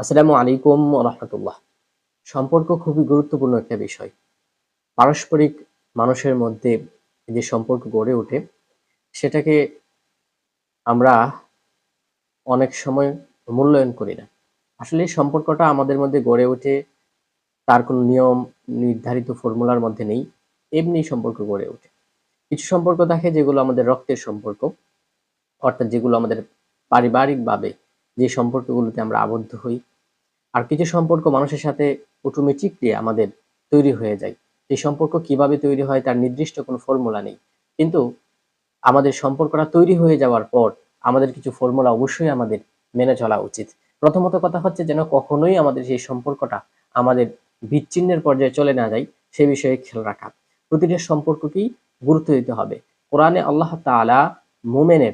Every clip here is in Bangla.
আসসালামু আলাইকুম রহমতুল্লাহ। সম্পর্ক খুবই গুরুত্বপূর্ণ একটা বিষয়। পারস্পরিক মানুষের মধ্যে যে সম্পর্ক গড়ে ওঠে, সেটাকে আমরা অনেক সময় মূল্যায়ন করি না। আসলে সম্পর্কটা আমাদের মধ্যে গড়ে ওঠে, তার কোনো নিয়ম, নির্ধারিত ফর্মুলার মধ্যে নেই, এমনি সম্পর্ক গড়ে ওঠে। কিছু সম্পর্ক থাকে যেগুলো আমাদের রক্তের সম্পর্ক, অর্থাৎ যেগুলো আমাদের পারিবারিকভাবে যে সম্পর্কগুলোতে আমরা আবদ্ধ হই আর কিছু সম্পর্ক মানুষের সাথে অটোমেটিকলি আমাদের তৈরি হয়ে যায়। এই সম্পর্ক কীভাবে তৈরি হয় তার নির্দিষ্ট কোনো ফর্মুলা নেই। কিন্তু আমাদের সম্পর্কটা তৈরি হয়ে যাওয়ার পর আমাদের কিছু ফর্মুলা অবশ্যই আমাদের মেনে চলা উচিত। প্রথমত কথা হচ্ছে যেন কখনোই আমাদের সেই সম্পর্কটা আমাদের বিচ্ছিন্নের পর্যায়ে চলে না যায়, সে বিষয়ে খেয়াল রাখা। প্রতিটা সম্পর্ককেই গুরুত্ব দিতে হবে। কোরআনে আল্লাহ তাআলা মোমেনের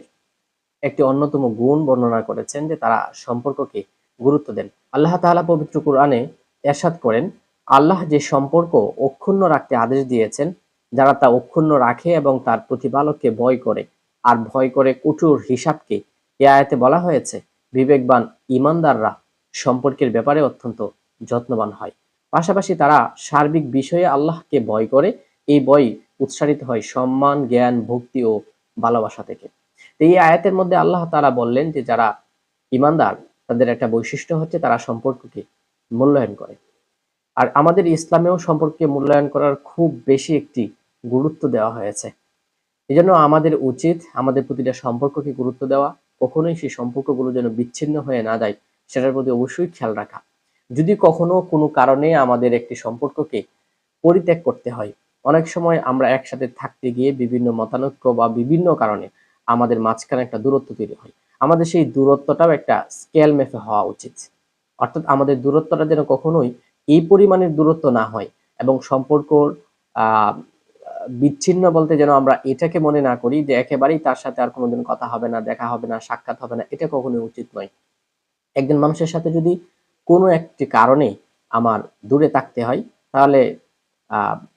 একটি অন্যতম গুণ বর্ণনা করেছেন যে তারা সম্পর্ককে গুরুত্ব দেন। আল্লাহ তাআলা পবিত্র কোরআনে এরশাদ করেন, আল্লাহ যে সম্পর্ক অক্ষুণ্ণ রাখতে আদেশ দিয়েছেন, যারা তা অক্ষুণ্ণ রাখে এবং তার প্রতিপালককে ভয় করে, আর ভয় করে কঠোর হিসাবকে, এ আয়াতে বলা হয়েছে, বিবেকবান ইমানদাররা সম্পর্কের ব্যাপারে অত্যন্ত যত্নবান হয়। পাশাপাশি তারা সার্বিক বিষয়ে আল্লাহকে ভয় করে, এই ভয় উৎসারিত হয় সম্মান, জ্ঞান, ভক্তি ও ভালোবাসা থেকে। এই আয়াতের মধ্যে আল্লাহ তারা বললেন যে, যারা ইমানদার তাদের একটা বৈশিষ্ট্য হচ্ছে তারা সম্পর্ককে মূল্যায়ন করে। আর আমাদের ইসলামেও সম্পর্কে মূল্যায়ন করার খুব বেশি একটি গুরুত্ব দেওয়া হয়েছে। এই আমাদের উচিত আমাদের প্রতিটা সম্পর্ককে গুরুত্ব দেওয়া, কখনোই সেই সম্পর্কগুলো যেন বিচ্ছিন্ন হয়ে না যায়, সেটার প্রতি অবশ্যই খেয়াল রাখা। যদি কখনো কোনো কারণে আমাদের একটি সম্পর্ককে পরিত্যাগ করতে হয়, অনেক সময় আমরা একসাথে থাকতে গিয়ে বিভিন্ন মতানৈক্য বা বিভিন্ন কারণে আমাদের মাঝখানে একটা দূরত্ব তৈরি হয়। আমাদের সেই দূরত্বটাও একটা স্কেল মেপে হওয়া উচিত। অর্থাৎ আমাদের দূরত্বটা যেন কখনোই এই পরিমাণের দূরত্ব না হয় এবং সম্পর্কর আহ বিচ্ছিন্ন বলতে যেন আমরা এটাকে মনে না করি যে একেবারেই তার সাথে আর কোনোদিন কথা হবে না, দেখা হবে না, সাক্ষাৎ হবে না, এটা কখনোই উচিত নয়। একজন মানুষের সাথে যদি কোনো একটি কারণে আমার দূরে থাকতে হয়, তাহলে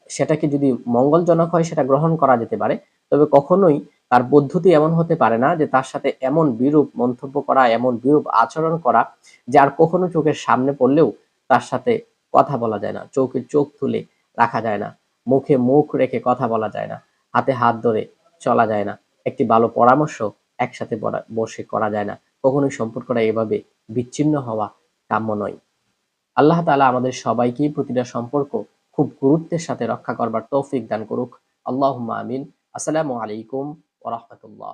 সেটাকে যদি মঙ্গলজনক হয়, সেটা গ্রহণ করা যেতে পারে। তবে কখনোই তার পদ্ধতি এমন হতে পারে না যে তার সাথে এমন বিরূপ মন্তব্য করা, এমন বিরূপ আচরণ করা যে আর কখনো চোখের সামনে পড়লেও তার সাথে কথা বলা যায় না, চোখে চোখ তুলে রাখা যায় না, মুখে মুখ রেখে কথা বলা যায় না, হাতে হাত ধরে চলা যায় না, একটি ভালো পরামর্শ একসাথে বসে করা যায় না। কখনোই সম্পর্কটা এভাবে বিচ্ছিন্ন হওয়া কাম্য নয়। আল্লাহ তালা আমাদের সবাইকেই প্রতিটা সম্পর্ক খুব গুরুত্বের সাথে রক্ষা করবার তৌফিক দান করুক। আল্লাহ আমিন। আসসালামু আলাইকুম ওয়া রাহমাতুল্লাহ